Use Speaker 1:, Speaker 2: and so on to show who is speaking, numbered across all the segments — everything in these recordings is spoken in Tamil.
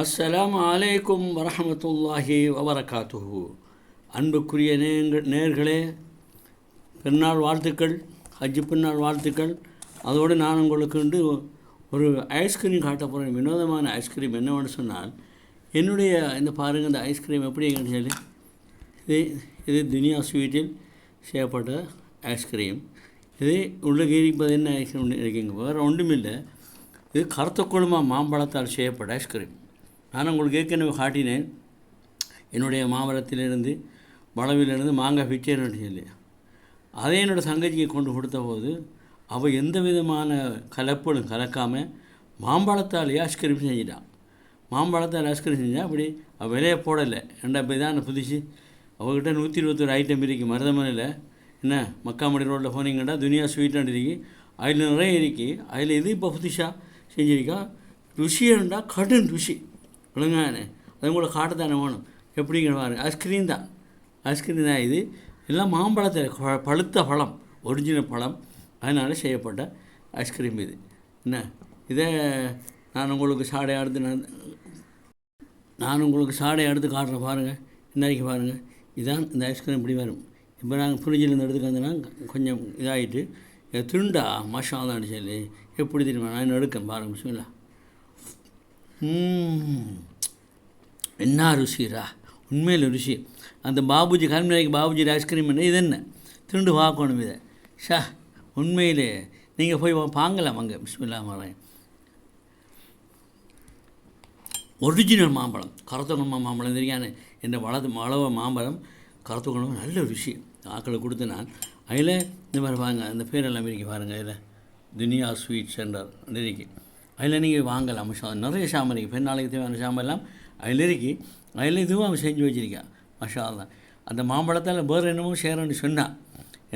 Speaker 1: அஸ்ஸலாம் அலைக்கும் வரஹமத்துல்லாஹி வபரகாத்துஹு. அன்புக்குரிய நேங்கள் நேர்களே பின்னால் வாழ்த்துக்கள் ஹஜ்ஜு பின்னால் வாழ்த்துக்கள். அதோடு நான் உங்களுக்கு வந்து ஒரு ஐஸ்கிரீம் காட்ட போகிறேன் வினோதமான ஐஸ்கிரீம் என்னவென்னு சொன்னால் என்னுடைய இந்த பாருங்கள் இந்த ஐஸ்கிரீம் எப்படி இருக்குன்னு சொல்லி. இது இது துனியா ஸ்வீட்டில் செய்யப்பட்ட ஐஸ்கிரீம். இது உள்ளே இருப்பது என்ன ஐஸ்கிரீம் இருக்கீங்க வேறு ஒன்றுமில்லை. இது கருத்த குழுமா மாம்பழத்தால் செய்யப்பட்ட ஐஸ்கிரீம். நான் உங்களுக்கு ஏற்கனவே காட்டினேன். என்னுடைய மாமரத்திலிருந்து வளவிலிருந்து மாங்காய் பிச்சைன்னு சொல்லி. அதை என்னோடய சங்கதியை கொண்டு கொடுத்த போது அவள் எந்த விதமான கலப்படும் கலக்காமல் மாம்பழத்தால் ஐஸ்கிரீம் செஞ்சிட்டான் மாம்பழத்தால் ஐஸ்கிரீம் செஞ்சால் அப்படி அவள் விலையை போடலை. ரெண்டா இப்போ தான் புதுச்சு அவகிட்ட நூற்றி இருபத்தொரு ஐட்டம் இருக்குது மருதமனையில் என்ன மக்காமடி ரோட்டில் போனீங்கன்னா துனியா ஸ்வீட்டாக இருக்கு. அதில் நிறைய இருக்குது அதில் இது இப்போ புதுசாக செஞ்சிருக்கா? ருசியண்டா கடும் ருசி. விளங்கானே அது கூட காட்டத்தானே வேணும். எப்படிங்கிற பாருங்க. ஐஸ்கிரீம் தான். ஐஸ்கிரீம் தான் இது. எல்லாம் மாம்பழத்தில் பழுத்த பழம் ஒரிஜினல் பழம். அதனால் செய்யப்பட்ட ஐஸ்கிரீம் இது. என்ன? இதை நான் உங்களுக்கு சாடை அடுத்து நான் நான் உங்களுக்கு சாடை எடுத்து காட்டுறேன் பாருங்கள் இன்றைக்கு பாருங்கள் இதான் இந்த ஐஸ்கிரீம் இப்படி வரும். இப்போ நாங்கள் ஃப்ரிட்ஜிலேருந்து எடுத்துக்க வந்தோன்னா கொஞ்சம் இதாகிட்டு திருண்டா துண்டா மஷா சொல்லி எப்படி தெரியுமா? நான் எடுக்கேன். பாருங்கள் பிஸ்மில்லா என்ன ருசிரா? உண்மையில் ருசி. அந்த பாபுஜி கல்முனைக்கு பாபுஜி ஐஸ்கிரீம் என்ன? இது என்ன? திருண்டு பார்க்கணும் இதை. ஷா உண்மையிலே. நீங்கள் போய் பாங்கலாம் வாங்கலாம் அங்கே. பிஸ்மில்லா மரம் ஒரிஜினல் மாம்பழம். கருத்தகுணமா மாம்பழம் தெரியானே? என் வளது வளவ மாம்பழம் கருத்தகுணம் நல்ல ருசி. ஆக்களை கொடுத்து நான் அதில் இந்த மாதிரி பாருங்கள் அந்த பேரெல்லாம் இருக்கு பாருங்கள் அதில் துனியா ஸ்வீட் சென்டர் இருக்கு அதில் நீங்கள் வாங்கலாம் நிறைய சாமான் இருக்குது பெண்ணாளுக்கு தேவையான சாமெல்லாம் அதில் இருக்குது அதில் இதுவும் அவன் செஞ்சு வச்சுருக்கான். மஷா தான் அந்த மாம்பழத்தால் வேறு என்னமோ சேரன்னு சொன்னான்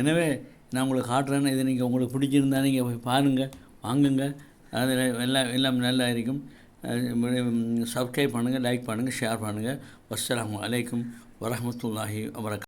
Speaker 1: எனவே நான் உங்களுக்கு காட்டுறேன்னு இது நீங்கள் உங்களுக்கு பிடிச்சிருந்தா நீங்கள் போய் பாருங்கள் வாங்குங்க. அதில் எல்லாம் எல்லாம் நல்லா இருக்கும். சப்ஸ்கிரைப் பண்ணுங்கள் லைக் பண்ணுங்கள் ஷேர் பண்ணுங்கள் வஸ்ஸலாமு அலைக்கும் வரமத்துல்லாஹி வபரக்